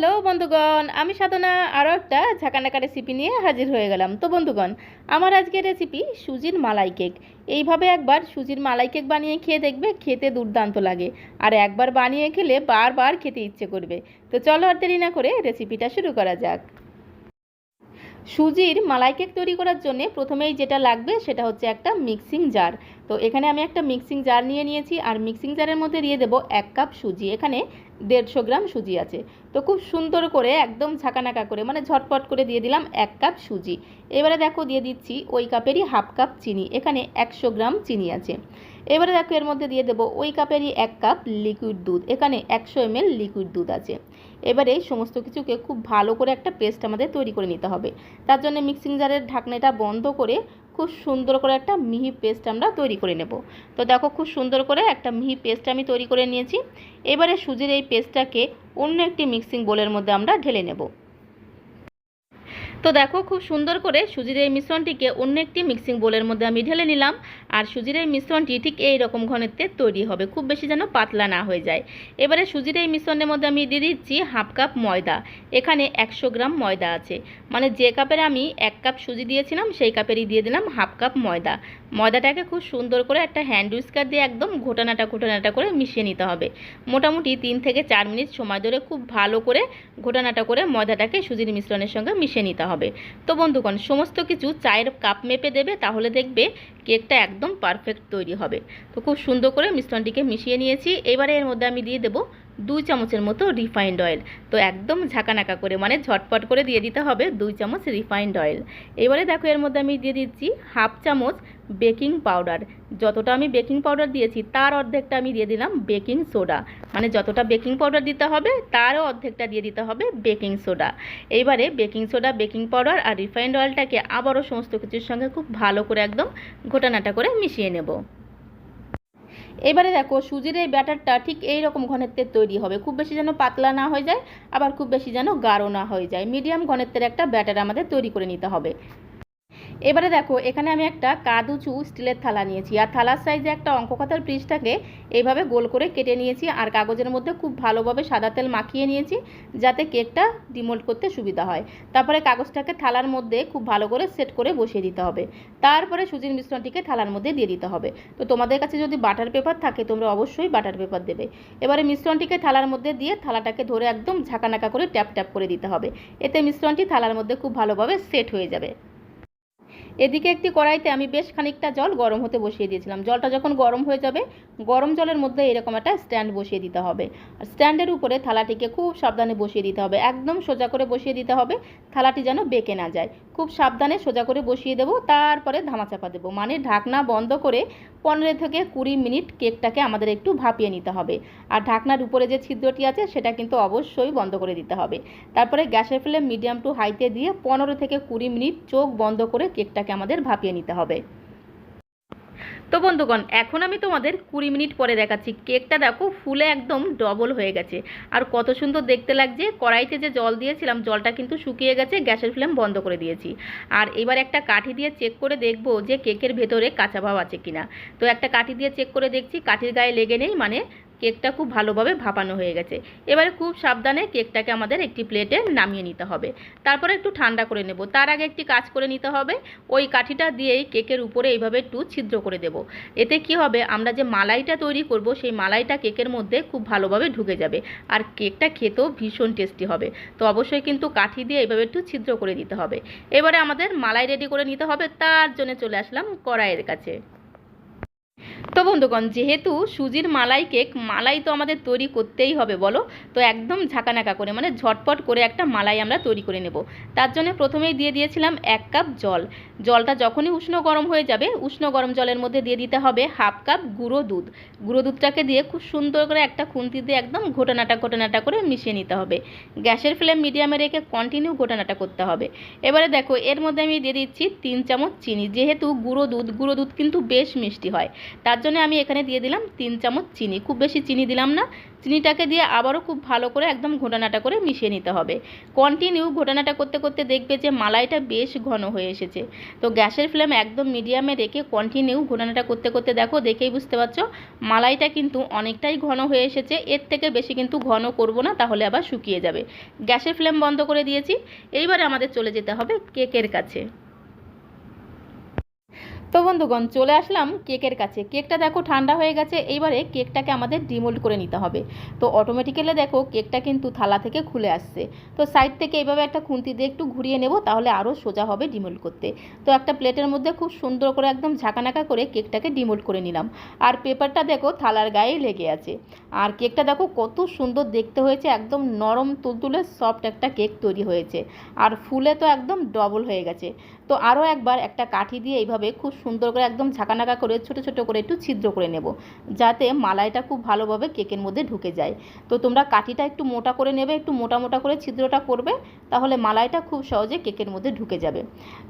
Hello বন্ধুগণ, আমি সাধনা, আরও একটা ঝাঁকানাকা রেসিপি নিয়ে হাজির হয়ে গেলাম। তো বন্ধুগণ, আমার আজকের রেসিপি সুজির মালাই কেক এইভাবে একবার সুজির মালাই কেক বানিয়ে খেয়ে দেখবে, খেতে দুর্দান্ত লাগে। আর একবার বানিয়ে খেলে বারবার খেতে ইচ্ছে করবে। তো চলো আর দেরি না করে রেসিপিটা শুরু করা যাক। সুজির মালাই কেক তৈরি করার জন্য প্রথমেই যেটা লাগবে সেটা হচ্ছে একটা মিক্সিং জার। তো এখানে আমি একটা মিক্সিং জার নিয়ে নিয়েছি আর মিক্সিং জারের মধ্যে দিয়ে দেবো এক কাপ সুজি। এখানে দেড়শো গ্রাম সুজি আছে। তো খুব সুন্দর করে একদম ঝাঁকানাকা করে মানে ঝটপট করে দিয়ে দিলাম এক কাপ সুজি। এবারে দেখো দিয়ে দিচ্ছি ওই কাপেরই হাফ কাপ চিনি। এখানে একশো গ্রাম চিনি আছে। এবারে দেখো এর মধ্যে দিয়ে দেবো ওই কাপেরই এক কাপ লিকুইড দুধ। এখানে একশো এমএল লিকুইড দুধ আছে। এবারে সমস্ত কিছুকে খুব ভালো করে একটা পেস্ট আমাদের তৈরি করে নিতে হবে। তার জন্য মিক্সিং জারের ঢাকনাটা বন্ধ করে খুব সুন্দর করে একটা মিহি পেস্ট আমরা তৈরি করে নেব। তো দেখো খুব সুন্দর করে একটা মিহি পেস্ট আমি তৈরি করে নিয়েছি। এবারে সুজির এই পেস্টটাকে অন্য একটি মিক্সিং বোলের মধ্যে আমরা ঢেলে নেব। তো দেখো, খুব সুন্দর করে সুজির এই মিশ্রণটিকে অন্য একটি মিক্সিং বোলের মধ্যে আমি ঢেলে নিলাম। আর সুজির এই মিশ্রণটি ঠিক এই রকম ঘনত্বে তৈরি হবে, খুব বেশি যেন পাতলা না হয়ে যায়। এবারে সুজির এই মিশ্রণের মধ্যে আমি দিয়ে দিচ্ছি হাফ কাপ ময়দা। এখানে একশো গ্রাম ময়দা আছে। মানে যে কাপের আমি এক কাপ সুজি দিয়েছিলাম, সেই কাপেরই দিয়ে দিলাম হাফ কাপ ময়দা। ময়দাটাকে খুব সুন্দর করে একটা হ্যান্ড উইস্কার দিয়ে একদম ঘোটানাটা ঘোটানাটা করে মিশিয়ে নিতে হবে। মোটামুটি তিন থেকে চার মিনিট সময় ধরে খুব ভালো করে ঘোটানাটা করে ময়দাটাকে সুজির মিশ্রণের সঙ্গে মিশিয়ে নিতে তো বন্ধুগণ, সমস্ত কিছু চায়ের কাপ মেপে দেবে, তাহলে দেখবে কেকটা একদম পারফেক্ট তৈরি হবে। তো খুব সুন্দর করে মিশ্রণটিকে মিশিয়ে নিয়েছি। এবারে এর মধ্যে আমি দিয়ে দেবো দুই চামচের মতো রিফাইন্ড অয়েল তো একদম ঝাঁকানাকা করে মানে ঝটপট করে দিয়ে দিতে হবে দুই চামচ রিফাইন্ড অয়েল এবারে দেখো এর মধ্যে আমি দিয়ে দিচ্ছি হাফ চামচ বেকিং পাউডার। যতটা আমি বেকিং পাউডার দিয়েছি, তার অর্ধেকটা আমি দিয়ে দিলাম বেকিং সোডা। মানে যতটা বেকিং পাউডার দিতে হবে, তারও অর্ধেকটা দিয়ে দিতে হবে বেকিং সোডা। এইবারে বেকিং সোডা, বেকিং পাউডার আর রিফাইন্ড অয়েলটাকে আবারও সমস্ত কিছুর সঙ্গে খুব ভালো করে একদম ঘোটানাটা করে মিশিয়ে নেব। এবারে দেখো, সুজির এই ব্যাটারটা ঠিক এই রকম ঘনত্বের তৈরি হবে। খুব বেশি যেন পাতলা না হয়ে যায়, আবার খুব বেশি যেন গাঢ় না হয়ে যায়। মিডিয়াম ঘনত্বের একটা ব্যাটার আমাদের তৈরি করে নিতে হবে। এবারে দেখো, এখানে আমি একটা কাদুচু স্টিলের থালা নিয়েছি। আর থালার সাইজে একটা অঙ্কখাতার পিসটাকে এইভাবে গোল করে কেটে নিয়েছি আর কাগজের মধ্যে খুব ভালোভাবে সাদা তেল মাখিয়ে নিয়েছি যাতে কেকটা ডিমোল্ড করতে সুবিধা হয়। তারপরে কাগজটাকে থালার মধ্যে খুব ভালো করে সেট করে বসিয়ে দিতে হবে। তারপরে সুজির মিশ্রণটিকে থালার মধ্যে দিয়ে দিতে হবে। তো তোমাদের কাছে যদি বাটার পেপার থাকে, তোমরা অবশ্যই বাটার পেপার দেবে। এবারে মিশ্রণটিকে থালার মধ্যে দিয়ে থালাটাকে ধরে একদম ঝাঁকানাকা করে ট্যাপ ট্যাপ করে দিতে হবে। এতে মিশ্রণটি থালার মধ্যে খুব ভালোভাবে সেট হয়ে যাবে। এদিকে একটি কড়াইতে আমি বেশ খানিকটা জল গরম হতে বসিয়ে দিয়েছিলাম। জলটা যখন গরম হয়ে যাবে, গরম জলের মধ্যে এরকম একটা স্ট্যান্ড বসিয়ে দিতে হবে। আর স্ট্যান্ডের উপরে থালাটিকে খুব সাবধানে বসিয়ে দিতে হবে। একদম সোজা করে বসিয়ে দিতে হবে। থালাটি যেন বেঁকে না যায়। খুব সাবধানে সোজা করে বসিয়ে দেবো, তারপরে ধামাচাপা দেবো। মানে ঢাকনা বন্ধ করে পনেরো থেকে কুড়ি মিনিট কেকটাকে আমাদের একটু ভাপিয়ে নিতে হবে। আর ঢাকনার উপরে যে ছিদ্রটি আছে, সেটা কিন্তু অবশ্যই বন্ধ করে দিতে হবে। তারপরে গ্যাসের ফ্লেম মিডিয়াম টু হাইতে দিয়ে পনেরো থেকে কুড়ি মিনিট চোখ বন্ধ করে কেকটাকে আমাদের ভাপিয়ে নিতে হবে। তো বন্ধুগণ, এখন আমি তোমাদের কুড়ি মিনিট পরে দেখাচ্ছি। কেকটা দেখো ফুলে একদম ডবল হয়ে গেছে। আর কত সুন্দর দেখতে লাগছে। কড়াইতে যে জল দিয়েছিলাম, জলটা কিন্তু শুকিয়ে গেছে, গ্যাসের ফ্লেম বন্ধ করে দিয়েছি। আর এবার একটা কাঠি দিয়ে চেক করে দেখব যে কেকের ভেতরে কাঁচা ভাব আছে কিনা। তো একটা কাঠি দিয়ে চেক করে দেখছি, কাঠির গায়ে লেগে নেই মানে কেকটা খুব ভালোভাবে ভাপানো হয়ে গেছে। এবারে খুব সাবধানে কেকটাকে আমাদের একটি প্লেটে নামিয়ে নিতে হবে। তারপরে একটু ঠান্ডা করে নেব। তার আগে একটি কাজ করে নিতে হবে। ওই কাঠিটা দিয়েই কেকের উপরে এইভাবে একটু ছিদ্র করে দেব। এতে কি হবে? আমরা যে মালাইটা তৈরি করব, সেই মালাইটা কেকের মধ্যে খুব ভালোভাবে ঢুকে যাবে। আর কেকটা খেতেও ভীষণ টেস্টি হবে। তো অবশ্যই কিন্তু কাঠি দিয়ে এইভাবে একটু ছিদ্র করে দিতে হবে। এবারে আমাদের মালাই রেডি করে নিতে হবে। তার জন্য চলে আসলাম কড়াইয়ের কাছে। তো বন্ধুগণ, যেহেতু সুজির মালাই কেক, মালাই তো আমাদের তৈরি করতেই হবে, বলো? তো একদম ঝাঁকানাকা করে মানে ঝটপট করে একটা মালাই আমরা তৈরি করে নেব। তার জন্য প্রথমেই দিয়ে দিয়েছিলাম এক কাপ জল। জলটা যখনই উষ্ণ গরম হয়ে যাবে, উষ্ণ গরম জলের মধ্যে দিয়ে দিতে হবে হাফ কাপ গুঁড়ো দুধ। গুঁড়ো দুধটাকে দিয়ে খুব সুন্দর করে একটা খুন্তি দিয়ে একদম ঘোটানাটা ঘোটানাটা করে মিশিয়ে নিতে হবে। গ্যাসের ফ্লেম মিডিয়ামে রেখে কন্টিনিউ ঘোটানাটা করতে হবে। এবারে দেখো, এর মধ্যে আমি দিয়ে দিচ্ছি তিন চামচ চিনি। যেহেতু গুঁড়ো দুধ গুঁড়ো দুধ কিন্তু বেশ মিষ্টি হয়। তার জন্য জন্য আমি এখানে দিয়ে দিলাম তিন চামচ চিনি। খুব বেশি চিনি দিলাম না। চিনিটাকে দিয়ে আবারও খুব ভালো করে একদম ঘোটানাটা করে মিশিয়ে নিতে হবে। কন্টিনিউ ঘোটানাটা করতে করতে দেখবে যে মালাইটা বেশ ঘন হয়ে এসেছে। তো গ্যাসের ফ্লেম একদম মিডিয়ামে রেখে কন্টিনিউ ঘোটানাটা করতে করতে দেখো, দেখেই বুঝতে পারছ, মালাইটা কিন্তু অনেকটাই ঘন হয়ে এসেছে। এর থেকে বেশি কিন্তু ঘন করব না, তাহলে আবার শুকিয়ে যাবে। গ্যাসের ফ্লেম বন্ধ করে দিয়েছি। এইবারে আমাদের চলে যেতে হবে কেকের কাছে। তো বন্ধুগণ, চলে আসলাম কেকের কাছে। কেকটা দেখো ঠান্ডা হয়ে গেছে, এইবারে কেকটাকে আমাদের ডিমোল্ড করে নিতে হবে। তো অটোমেটিক্যালি দেখো কেকটা কিন্তু থালা থেকে খুলে আসছে। তো সাইড থেকে এইভাবে একটা খুন্তি দিয়ে একটু ঘুরিয়ে নেব, তাহলে আরও সোজা হবে ডিমোল্ড করতে। তো একটা প্লেটের মধ্যে খুব সুন্দর করে একদম ঝাঁকানাকা করে কেকটাকে ডিমোল্ড করে নিলাম। আর পেপারটা দেখো থালার গায়ে লেগে আছে। আর কেকটা দেখো কত সুন্দর দেখতে হয়েছে, একদম নরম তুলতুলে সফট একটা কেক তৈরি হয়েছে। আর ফুলে তো একদম ডবল হয়ে গেছে। তো আরও একবার একটা কাঠি দিয়ে এইভাবে খুব সুন্দর করে একদম ঝাঁকানাকা করে, ছোট ছোট করে একটু ছিদ্র করে নেব। যাতে মালাইটা খুব ভালোভাবে কেকের মধ্যে ঢুকে যায়। তো তোমরা কাঠিটা একটু মোটা করে নেবে, একটু মোটা মোটা করে ছিদ্রটা করবে, তাহলে মালাইটা খুব সহজে কেকের মধ্যে ঢুকে যাবে।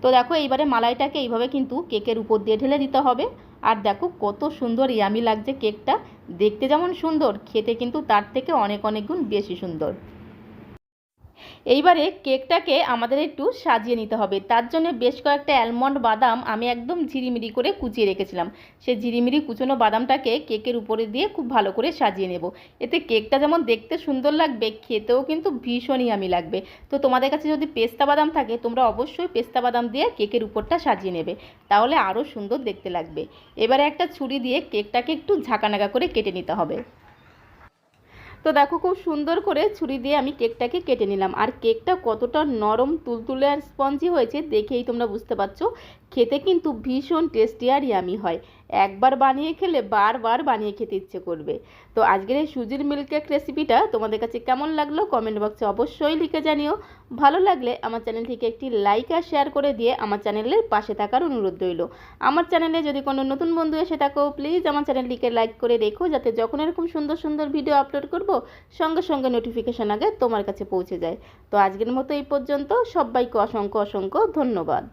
তো দেখো, এইবারে মালাইটাকে এইভাবে কিন্তু কেকের উপর দিয়ে ঢেলে দিতে হবে। আর দেখো, কত সুন্দর ইয়ামি লাগছে কেকটা। দেখতে যেমন সুন্দর, খেতে কিন্তু তার থেকে অনেক অনেক গুণ বেশি সুন্দর। এইবারে কেকটাকে আমাদের একটু সাজিয়ে নিতে হবে। তার জন্য বেশ কয়েকটা অ্যালমন্ড বাদাম আমি একদম ঝিরিমিরি করে কুচিয়ে রেখেছিলাম। সেই ঝিরিমিরি কুচনো বাদামটাকে কেকের উপরে দিয়ে খুব ভালো করে সাজিয়ে নেব। এতে কেকটা যেমন দেখতে সুন্দর লাগবে, খেতেও কিন্তু ভীষণই আমি লাগবে। তো তোমাদের কাছে যদি পেস্তা বাদাম থাকে, তোমরা অবশ্যই পেস্তা বাদাম দিয়ে কেকের উপরটা সাজিয়ে নেবে। তাহলে আরও সুন্দর দেখতে লাগবে। এবারে একটা ছুরি দিয়ে কেকটাকে একটু ঝাঁকানাকা করে কেটে নিতে হবে। তো দেখো খুব সুন্দর করে ছুরি দিয়ে আমি কেকটাকে কেটে নিলাম। আর কেকটা কতটা নরম, তুলতুলে আর স্পঞ্জি হয়েছে দেখেই তোমরা বুঝতে পারছ। খেতে কিন্তু ভীষণ টেস্টি আর ইয়ামি হয়। একবার বানিয়ে খেলে বারবার বানিয়ে খেতে ইচ্ছে করবে। তো আজকের এই সুজির মিল্ক কেক রেসিপিটা তোমাদের কাছে কেমন লাগল কমেন্ট বক্সে অবশ্যই লিখে জানিও। ভালো লাগলে আমার চ্যানেলটিকে একটি লাইক আর শেয়ার করে দিয়ে আমার চ্যানেলের পাশে থাকার অনুরোধ রইল। আমার চ্যানেলে যদি কোনো নতুন বন্ধু এসে থাকো প্লিজ আমার চ্যানেলটিকে লাইক করে রেখো যাতে যখন এরকম সুন্দর সুন্দর ভিডিও আপলোড করব, সঙ্গে সঙ্গে নোটিফিকেশান আগে তোমার কাছে পৌঁছে যায়। তো আজকের মতো এই পর্যন্ত, সবাইকে অসংখ্য অসংখ্য ধন্যবাদ।